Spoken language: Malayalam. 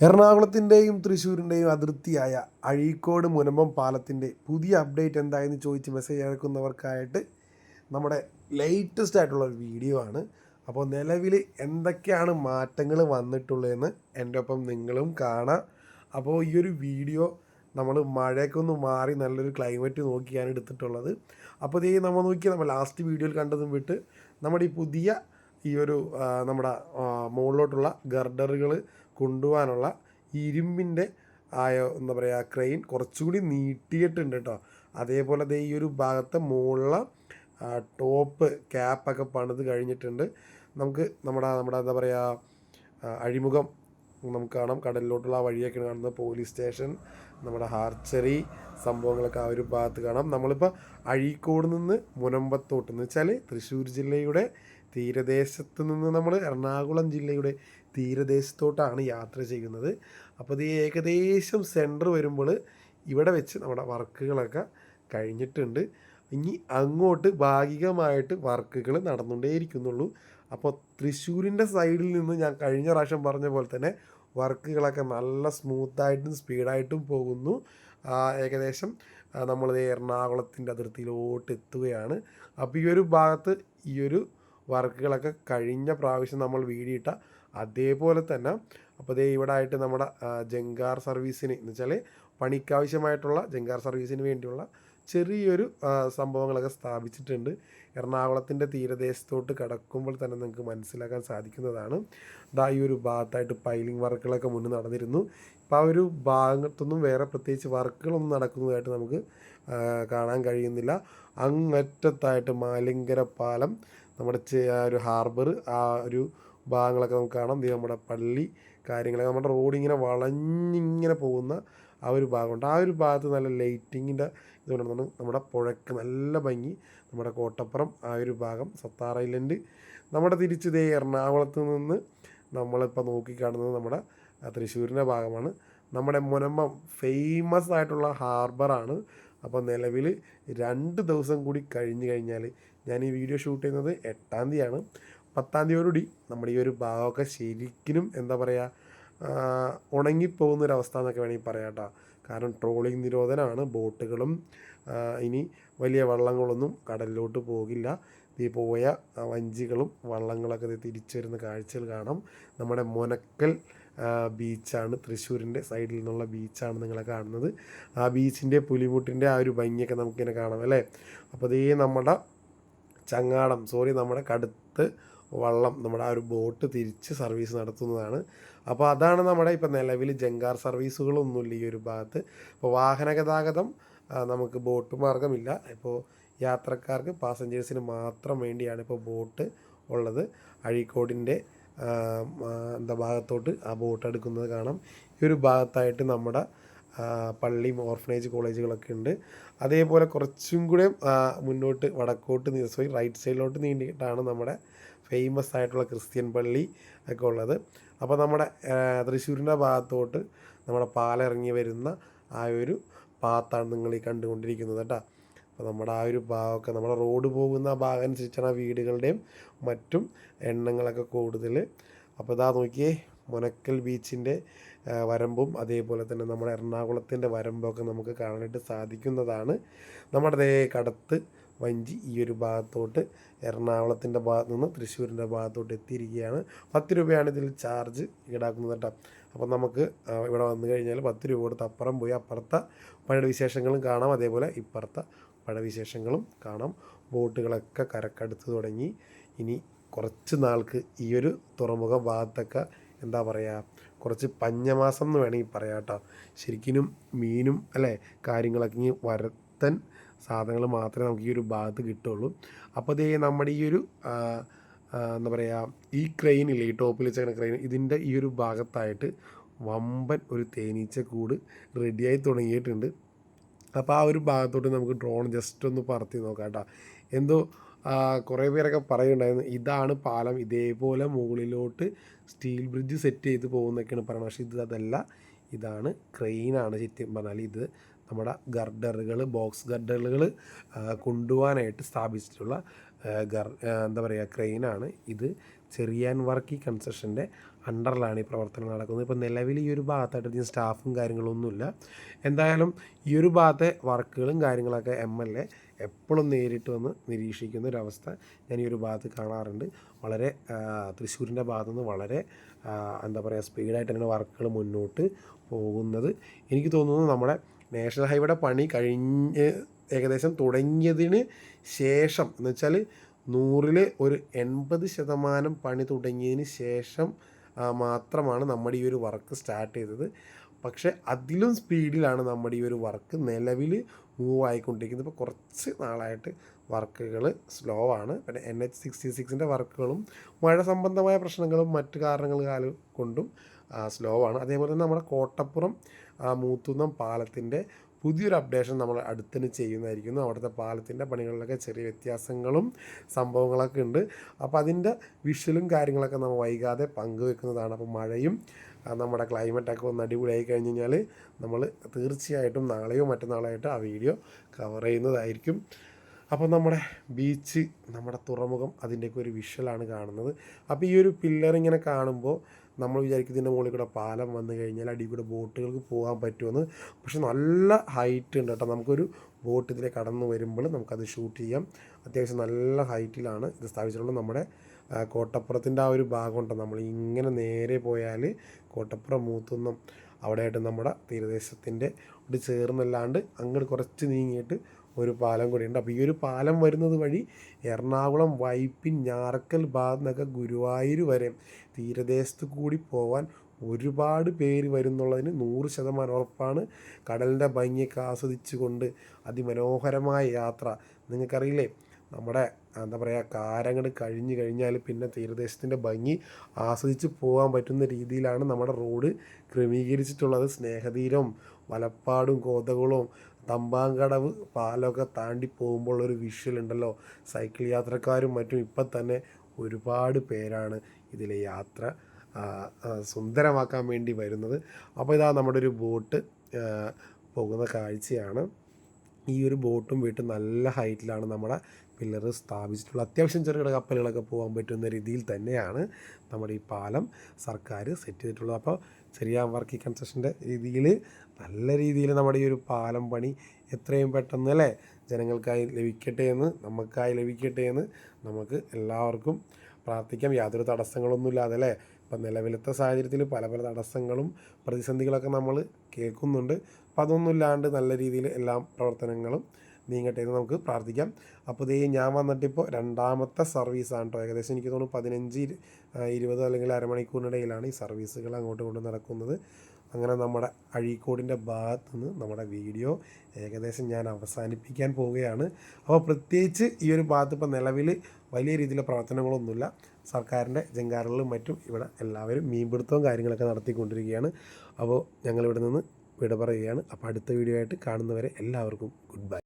എറണാകുളത്തിന്റെയും തൃശ്ശൂരിന്റെയും അതിർത്തിയായ അഴീക്കോട് മുനമ്പം പാലത്തിന്റെ പുതിയ അപ്ഡേറ്റ് എന്തായെന്ന് ചോദിച്ച് മെസ്സേജ് അയക്കുന്നവർക്കായിട്ട് നമ്മുടെ ലേറ്റസ്റ്റ് ആയിട്ടുള്ള ഒരു വീഡിയോ ആണ്. അപ്പോൾ നിലവിൽ എന്തൊക്കെയാണ് മാറ്റങ്ങൾ വന്നിട്ടുള്ളതെന്ന് എന്റെ ഒപ്പം നിങ്ങളും കാണാം. അപ്പോൾ ഈ ഒരു വീഡിയോ നമ്മൾ മഴയൊക്കെ മാറി നല്ലൊരു ക്ലൈമറ്റ് നോക്കിയാണ് എടുത്തിട്ടുള്ളത്. അപ്പോൾ ഇതേ നമ്മൾ നോക്കി നമ്മൾ ലാസ്റ്റ് വീഡിയോയിൽ കണ്ടതും വിട്ട് നമ്മുടെ ഈ പുതിയ ഈ ഒരു നമ്മുടെ മുകളിലോട്ടുള്ള ഗർഡറുകൾ കൊണ്ടുപോകാനുള്ള ഇരുമ്പിന്റെ ആയ എന്താ പറയുക ക്രെയിൻ കുറച്ചുകൂടി നീട്ടിയിട്ടുണ്ട് കേട്ടോ. അതേപോലെ ദേ ഈ ഒരു ഭാഗത്തെ മുകളിലെ ടോപ്പ് ക്യാപ്പൊക്കെ പണിത് കഴിഞ്ഞിട്ടുണ്ട്. നമുക്ക് നമ്മുടെ നമ്മുടെ എന്താ പറയുക അഴിമുഖം നമുക്ക് കാണാം. കടലിലോട്ടുള്ള ആ വഴിയൊക്കെ കാണുന്നത്. പോലീസ് സ്റ്റേഷൻ നമ്മുടെ ഹാർച്ചറി സംഭവങ്ങളൊക്കെ ആ ഒരു ഭാഗത്ത് കാണാം. നമ്മളിപ്പോൾ അഴീക്കോട് നിന്ന് മുനമ്പത്തോട്ട് എന്ന് വെച്ചാൽ തൃശ്ശൂർ ജില്ലയുടെ തീരദേശത്ത് നിന്ന് നമ്മൾ എറണാകുളം ജില്ലയുടെ തീരദേശത്തോട്ടാണ് യാത്ര ചെയ്യുന്നത്. അപ്പോൾ ഇത് ഏകദേശം സെന്റർ വരുമ്പോൾ ഇവിടെ വെച്ച് നമ്മുടെ വർക്കുകളൊക്കെ കഴിഞ്ഞിട്ടുണ്ട്. ഇനി അങ്ങോട്ട് ഭാഗികമായിട്ട് വർക്കുകൾ നടന്നുകൊണ്ടേയിരിക്കുന്നുള്ളൂ. അപ്പോൾ തൃശ്ശൂരിന്റെ സൈഡിൽ നിന്ന് ഞാൻ കഴിഞ്ഞ പ്രാവശ്യം പറഞ്ഞ പോലെ തന്നെ വർക്കുകളൊക്കെ നല്ല സ്മൂത്തായിട്ടും സ്പീഡായിട്ടും പോകുന്നു. ഏകദേശം നമ്മൾ എറണാകുളത്തിന്റെ അതിർത്തിയിലോട്ട് എത്തുകയാണ് അപ്പോൾ ഈ ഒരു ഭാഗത്ത് ഈ ഒരു വർക്കുകളൊക്കെ കഴിഞ്ഞ പ്രാവശ്യം നമ്മൾ വീടിയിട്ട അതേപോലെ തന്നെ. അപ്പോൾ ദേ ഇവിടെ ആയിട്ട് നമ്മുടെ ജങ്കാർ സർവീസിന് എന്ന് വെച്ചാൽ പണിക്കാവശ്യമായിട്ടുള്ള ജങ്കാർ സർവീസിന് വേണ്ടിയുള്ള ചെറിയൊരു സംഭവങ്ങളൊക്കെ സ്ഥാപിച്ചിട്ടുണ്ട്. എറണാകുളത്തിന്റെ തീരദേശത്തോട്ട് കടക്കുമ്പോൾ തന്നെ നിങ്ങൾക്ക് മനസ്സിലാക്കാൻ സാധിക്കുന്നതാണ്. ദാ ഈ ഒരു ഭാഗത്തായിട്ട് പൈലിംഗ് വർക്കുകളൊക്കെ മുന്നേ നടന്നിരുന്നു. ഇപ്പോൾ ആ ഒരു ഭാഗത്തൊന്നും വേറെ പ്രത്യേകിച്ച് വർക്കുകളൊന്നും നടക്കുന്നതായിട്ട് നമുക്ക് കാണാൻ കഴിയുന്നില്ല. അങ്ങറ്റത്തായിട്ട് മാലിങ്കര പാലം നമ്മുടെ ആ ഒരു ഹാർബർ ആ ഒരു ഭാഗങ്ങളൊക്കെ നമുക്ക് കാണാം. നമ്മുടെ പള്ളി കാര്യങ്ങളൊക്കെ. നമ്മുടെ റോഡ് ഇങ്ങനെ വളഞ്ഞിങ്ങനെ പോകുന്ന ആ ഒരു ഭാഗമുണ്ട്. ആ ഒരു ഭാഗത്ത് നല്ല ലൈറ്റിങ്ങിന്റെ ഇതുകൊണ്ടാണ് നമ്മുടെ പുഴക്ക്. നല്ല ഭംഗി. നമ്മുടെ കോട്ടപ്പുറം ആ ഒരു ഭാഗം സത്താർ ഐലൻഡ്. നമ്മുടെ തിരിച്ച് ഇതേ എറണാകുളത്ത് നിന്ന് നമ്മളിപ്പോൾ നോക്കിക്കാണുന്നത് നമ്മുടെ തൃശ്ശൂരിന്റെ ഭാഗമാണ്. നമ്മുടെ മുനമ്പം ഫേമസ് ആയിട്ടുള്ള ഹാർബറാണ് അപ്പോൾ നിലവിൽ രണ്ട് ദിവസം കൂടി കഴിഞ്ഞ് കഴിഞ്ഞാൽ ഞാൻ ഈ വീഡിയോ ഷൂട്ട് ചെയ്യുന്നത് എട്ടാം തീയതിയാണ്. പത്താം തീയതിയോടുകൂടി നമ്മുടെ ഈ ഒരു ഭാഗമൊക്കെ ശരിക്കും എന്താ പറയുക ഉണങ്ങിപ്പോകുന്നൊരവസ്ഥ എന്നൊക്കെ വേണമെങ്കിൽ പറയാം കേട്ടോ. കാരണം ട്രോളിംഗ് നിരോധനമാണ് ബോട്ടുകളും ഇനി വലിയ വള്ളങ്ങളൊന്നും കടലിലോട്ട് പോകില്ല. ഈ പോയ വഞ്ചികളും വള്ളങ്ങളൊക്കെ തിരിച്ചു വരുന്ന കാഴ്ചകൾ കാണാം. നമ്മുടെ മുനക്കൽ ബീച്ചാണ്. തൃശ്ശൂരിന്റെ സൈഡിൽ നിന്നുള്ള ബീച്ചാണ് നിങ്ങളെ കാണുന്നത്. ആ ബീച്ചിന്റെ പുലിമുട്ടിന്റെ ആ ഒരു ഭംഗിയൊക്കെ നമുക്കിങ്ങനെ കാണാം അല്ലേ? അപ്പോൾ ഇതേ നമ്മുടെ ചങ്ങാടം സോറി നമ്മുടെ കടുത്ത് വള്ളം നമ്മുടെ ആ ഒരു ബോട്ട് തിരിച്ച് സർവീസ് നടത്തുന്നതാണ്. അപ്പോൾ അതാണ് നമ്മുടെ ഇപ്പോൾ നിലവിൽ ജങ്കാർ സർവീസുകളൊന്നുമില്ല ഈ ഒരു ഭാഗത്ത്. ഇപ്പോൾ വാഹന ഗതാഗതം നമുക്ക് ബോട്ട് മാർഗമില്ല ഇപ്പോൾ യാത്രക്കാർക്ക് പാസഞ്ചേഴ്സിന് മാത്രം വേണ്ടിയാണ് ഇപ്പോൾ ബോട്ട് ഉള്ളത്. അഴീക്കോടിന്റെ എന്താ ഭാഗത്തോട്ട് ആ ബോട്ട് എടുക്കുന്നത് കാണാം. ഈ ഒരു ഭാഗത്തായിട്ട് നമ്മുടെ പള്ളിയും ഓർഫനേജ് കോളേജുകളൊക്കെ ഉണ്ട്. അതേപോലെ കുറച്ചും കൂടെ മുന്നോട്ട് വടക്കോട്ട് സോറി റൈറ്റ് സൈഡിലോട്ട് നീണ്ടിയിട്ടാണ് നമ്മുടെ ഫേമസ് ആയിട്ടുള്ള ക്രിസ്ത്യൻ പള്ളി ഒക്കെ ഉള്ളത്. അപ്പോൾ നമ്മുടെ തൃശ്ശൂരിന്റെ ഭാഗത്തോട്ട് നമ്മുടെ പാലിറങ്ങി വരുന്ന ആ ഒരു പാത്താണ് നിങ്ങൾ ഈ കണ്ടുകൊണ്ടിരിക്കുന്നത് കേട്ടോ. അപ്പോൾ നമ്മുടെ ആ ഒരു ഭാഗമൊക്കെ നമ്മുടെ റോഡ് പോകുന്ന ഭാഗം അനുസരിച്ചാണ് ആ വീടുകളുടെയും മറ്റും എണ്ണങ്ങളൊക്കെ കൂടുതൽ. അപ്പോൾ ഇതാ നോക്കിയേ മുനക്കൽ ബീച്ചിന്റെ വരമ്പും അതേപോലെ തന്നെ നമ്മുടെ എറണാകുളത്തിന്റെ വരമ്പൊക്കെ നമുക്ക് കാണാനായിട്ട് സാധിക്കുന്നതാണ്. നമ്മുടെ ദേ കടത്ത് വഞ്ചി ഈ ഒരു ഭാഗത്തോട്ട് എറണാകുളത്തിന്റെ ഭാഗത്ത് നിന്ന് തൃശ്ശൂരിന്റെ ഭാഗത്തോട്ട് എത്തിയിരിക്കുകയാണ്. പത്ത് രൂപയാണ് ഇതിൽ ചാർജ് ഈടാക്കുന്നത് കേട്ടോ. അപ്പോൾ നമുക്ക് ഇവിടെ വന്നു കഴിഞ്ഞാൽ പത്ത് രൂപ കൊടുത്ത് അപ്പുറം പോയി അപ്പുറത്തെ പഴയ വിശേഷങ്ങളും കാണാം. അതേപോലെ ഇപ്പുറത്തെ പഴയ വിശേഷങ്ങളും കാണാം. ബോട്ടുകളൊക്കെ കരക്കടുത്ത് തുടങ്ങി. ഇനി കുറച്ച് നാൾക്ക് ഈ ഒരു തുറമുഖ ഭാഗത്തൊക്കെ എന്താ പറയുക കുറച്ച് പഞ്ഞമാസം എന്ന് വേണമെങ്കിൽ പറയാം കേട്ടോ. ശരിക്കും മീനും അല്ലേ കാര്യങ്ങളൊക്കെ ഇനി വരത്തൻ സാധനങ്ങൾ മാത്രമേ നമുക്ക് ഈ ഒരു ഭാഗത്ത് കിട്ടുള്ളൂ അപ്പോൾ ഇതേ നമ്മുടെ ഈ ഒരു എന്താ പറയുക ഈ ക്രെയിനില്ലേ ഈ ടോപ്പിൽ വെച്ചേക്കുന്ന ക്രെയിൻ ഇതിന്റെ ഈ ഒരു ഭാഗത്തായിട്ട് വമ്പൻ ഒരു തേനീച്ചക്കൂട് റെഡിയായി തുടങ്ങിയിട്ടുണ്ട്. അപ്പോൾ ആ ഒരു ഭാഗത്തോട്ട് നമുക്ക് ഡ്രോൺ ജസ്റ്റ് ഒന്ന് പറത്തി നോക്കാം കേട്ടോ. എന്തോ കുറേ പേരൊക്കെ പറയുന്നുണ്ടായിരുന്നു ഇതാണ് പാലം ഇതേപോലെ മുകളിലോട്ട് സ്റ്റീൽ ബ്രിഡ്ജ് സെറ്റ് ചെയ്ത് പോകുന്നൊക്കെയാണ് പറയുന്നത്. പക്ഷേ ഇത് അതല്ല ഇതാണ് ക്രെയിനാണ് ശരിക്കും പറഞ്ഞാൽ ഇത് നമ്മുടെ ഗർഡറുകൾ ബോക്സ് ഗർഡറുകൾ കൊണ്ടുപോകാനായിട്ട് സ്ഥാപിച്ചിട്ടുള്ള ഗർ എന്താ പറയുക ക്രെയിനാണ് ഇത്. ചെറിയാൻ വർക്കി കൺസ്ട്രക്ഷന്റെ അണ്ടറിലാണ് ഈ പ്രവർത്തനം നടക്കുന്നത്. ഇപ്പോൾ നിലവിൽ ഈ ഒരു ഭാഗത്തായിട്ട് അധികം സ്റ്റാഫും കാര്യങ്ങളൊന്നുമില്ല. എന്തായാലും ഈ ഒരു ഭാഗത്തെ വർക്കുകളും കാര്യങ്ങളൊക്കെ എം എൽ എ എപ്പോഴും നേരിട്ട് വന്ന് നിരീക്ഷിക്കുന്ന ഒരവസ്ഥ ഞാൻ ഈ ഒരു ഭാഗത്ത് കാണാറുണ്ട്. വളരെ തൃശ്ശൂരിന്റെ ഭാഗത്തു നിന്ന് വളരെ എന്താ പറയുക സ്പീഡായിട്ട് തന്നെ വർക്കുകൾ മുന്നോട്ട് പോകുന്നത്. എനിക്ക് തോന്നുന്നു നമ്മുടെ നാഷണൽ ഹൈവേയുടെ പണി കഴിഞ്ഞ് ഏകദേശം തുടങ്ങിയതിന് ശേഷം എന്ന് വെച്ചാൽ നൂറിൽ ഒരു എൺപത് ശതമാനം പണി തുടങ്ങിയതിന് ശേഷം മാത്രമാണ് നമ്മുടെ ഈ ഒരു വർക്ക് സ്റ്റാർട്ട് ചെയ്തത്. പക്ഷേ അതിലും സ്പീഡിലാണ് നമ്മുടെ ഈ ഒരു വർക്ക് നിലവിൽ മൂവ് ആയിക്കൊണ്ടിരിക്കുന്നത്. ഇപ്പോൾ കുറച്ച് നാളായിട്ട് വർക്കുകൾ സ്ലോ ആണ്. പിന്നെ എൻ എച്ച് സിക്സ്റ്റി സിക്സിന്റെ വർക്കുകളും മഴ സംബന്ധമായ പ്രശ്നങ്ങളും മറ്റ് കാരണങ്ങൾ കൊണ്ടും സ്ലോ ആണ്. അതേപോലെ തന്നെ നമ്മുടെ കോട്ടപ്പുറം മൂത്തുന്നം പാലത്തിന്റെ പുതിയൊരു അപ്ഡേഷൻ നമ്മൾ അടുത്തിന് ചെയ്യുന്നതായിരിക്കുന്നു. അവിടുത്തെ പാലത്തിന്റെ പണികളിലൊക്കെ ചെറിയ വ്യത്യാസങ്ങളും സംഭവങ്ങളൊക്കെ ഉണ്ട്. അപ്പോൾ അതിന്റെ വിഷ്വലും കാര്യങ്ങളൊക്കെ നമ്മൾ വൈകാതെ പങ്കുവെക്കുന്നതാണ്. അപ്പോൾ മഴയും നമ്മുടെ ക്ലൈമറ്റൊക്കെ ഒന്ന് അടിപൊളിയായി കഴിഞ്ഞ് കഴിഞ്ഞാൽ നമ്മൾ തീർച്ചയായിട്ടും നാളെയോ മറ്റന്നാളായിട്ടോ ആ വീഡിയോ കവർ ചെയ്യുന്നതായിരിക്കും. അപ്പോൾ നമ്മുടെ ബീച്ച് നമ്മുടെ തുറമുഖം അതിന്റെയൊക്കെ ഒരു വിഷ്വലാണ് കാണുന്നത്. അപ്പോൾ ഈ ഒരു പില്ലർ ഇങ്ങനെ കാണുമ്പോൾ നമ്മൾ വിചാരിക്കും ഇതിന്റെ മുകളിൽ കൂടെ പാലം വന്നു കഴിഞ്ഞാൽ അടി കൂടെ ബോട്ടുകൾക്ക് പോകാൻ പറ്റുമെന്ന്. പക്ഷെ നല്ല ഹൈറ്റ് ഉണ്ട് കേട്ടോ. നമുക്കൊരു ബോട്ട് ഇതിലെ കടന്നു വരുമ്പോൾ നമുക്കത് ഷൂട്ട് ചെയ്യാം. അത്യാവശ്യം നല്ല ഹൈറ്റിലാണ് ഇത് സ്ഥാപിച്ചിട്ടുള്ളത്. നമ്മുടെ കോട്ടപ്പുറത്തിന്റെ ആ ഒരു ഭാഗം ഭാഗമുണ്ട് നമ്മൾ ഇങ്ങനെ നേരെ പോയാൽ കോട്ടപ്പുറം മൂത്തുന്നം അവിടെയായിട്ട് നമ്മുടെ തീരദേശത്തിന്റെ ഒരു ചേർന്നല്ലാണ്ട് അങ്ങോട്ട് കുറച്ച് നീങ്ങിയിട്ട് ഒരു പാലം കൂടിയുണ്ട്. അപ്പോൾ ഈ ഒരു പാലം വരുന്നത് വഴി എറണാകുളം വൈപ്പിൻ ഞാറക്കൽ ഭാഗത്ത് നിന്നൊക്കെ ഗുരുവായൂർ വരെ തീരദേശത്ത് കൂടി പോവാൻ ഒരുപാട് പേര് വരുന്നുള്ളതിന് നൂറ് ശതമാനം ഉറപ്പാണ്. കടലിന്റെ ഭംഗിയൊക്കെ ആസ്വദിച്ചുകൊണ്ട് അതിമനോഹരമായ യാത്ര. നിങ്ങൾക്കറിയില്ലേ നമ്മുടെ എന്താ പറയുക കാരങ്ങട് കഴിഞ്ഞ് കഴിഞ്ഞാൽ പിന്നെ തീരദേശത്തിന്റെ ഭംഗി ആസ്വദിച്ച് പോകാൻ പറ്റുന്ന രീതിയിലാണ് നമ്മുടെ റോഡ് ക്രമീകരിച്ചിട്ടുള്ളത്. സ്നേഹതീരം വലപ്പാടും കോതകുളവും തമ്പാങ്കടവ് പാലമൊക്കെ താണ്ടി പോകുമ്പോൾ ഒരു വിഷ്വൽ ഉണ്ടല്ലോ സൈക്കിൾ യാത്രക്കാരും മറ്റും ഇപ്പം തന്നെ ഒരുപാട് പേരാണ് ഇതിലെ യാത്ര സുന്ദരമാക്കാൻ വേണ്ടി വരുന്നത്. അപ്പോൾ ഇതാ നമ്മുടെ ഒരു ബോട്ട് പോകുന്ന കാഴ്ചയാണ്. ഈ ഒരു ബോട്ടും വീട്ടും നല്ല ഹൈറ്റിലാണ് നമ്മുടെ പില്ലർ സ്ഥാപിച്ചിട്ടുള്ളത്. അത്യാവശ്യം ചെറുകിട കപ്പലുകളൊക്കെ പോകാൻ പറ്റുന്ന രീതിയിൽ തന്നെയാണ് നമ്മുടെ ഈ പാലം സർക്കാർ സെറ്റ് ചെയ്തിട്ടുള്ളത്. അപ്പോൾ ചെറിയ വർക്ക് കൺസ്ട്രക്ഷന്റെ രീതിയിൽ നല്ല രീതിയിൽ നമ്മുടെ ഈ ഒരു പാലം പണി എത്രയും പെട്ടെന്ന് അല്ലേ ജനങ്ങൾക്കായി ലഭിക്കട്ടെ എന്ന് നമുക്കായി ലഭിക്കട്ടെ എന്ന് നമുക്ക് എല്ലാവർക്കും പ്രാർത്ഥിക്കാം. യാതൊരു തടസ്സങ്ങളൊന്നുമില്ലാതെ അല്ലേ? ഇപ്പം നിലവിലത്തെ സാഹചര്യത്തിൽ പല പല തടസ്സങ്ങളും പ്രതിസന്ധികളൊക്കെ നമ്മൾ കേൾക്കുന്നുണ്ട്. അപ്പോൾ അതൊന്നും ഇല്ലാണ്ട് നല്ല രീതിയിൽ എല്ലാ പ്രവർത്തനങ്ങളും നീങ്ങട്ടെ എന്ന് നമുക്ക് പ്രാർത്ഥിക്കാം. അപ്പോൾ ഇതേ ഞാൻ വന്നിട്ടിപ്പോൾ രണ്ടാമത്തെ സർവീസാണ് കേട്ടോ. ഏകദേശം എനിക്ക് തോന്നുന്നു പതിനഞ്ച് ഇരുപത് അല്ലെങ്കിൽ അരമണിക്കൂറിനിടയിലാണ് ഈ സർവീസുകൾ അങ്ങോട്ടും ഇങ്ങോട്ടും നടക്കുന്നത്. അങ്ങനെ നമ്മുടെ അഴീക്കോടിന്റെ ഭാഗത്ത് നിന്ന് നമ്മുടെ വീഡിയോ ഏകദേശം ഞാൻ അവസാനിപ്പിക്കാൻ പോവുകയാണ്. അപ്പോൾ പ്രത്യേകിച്ച് ഈ ഒരു ഭാഗത്ത് ഇപ്പോൾ നിലവിൽ വലിയ രീതിയിലുള്ള പ്രവർത്തനങ്ങളൊന്നുമില്ല. സർക്കാരിന്റെ ജങ്കാറുകളിലും മറ്റും ഇവിടെ എല്ലാവരും മീൻപിടുത്തവും കാര്യങ്ങളൊക്കെ നടത്തിക്കൊണ്ടിരിക്കുകയാണ്. അപ്പോൾ ഞങ്ങളിവിടെ നിന്ന് വിട പറയുകയാണ്. അപ്പോൾ അടുത്ത വീഡിയോ ആയിട്ട് കാണുന്നവരെ എല്ലാവർക്കും ഗുഡ് ബൈ.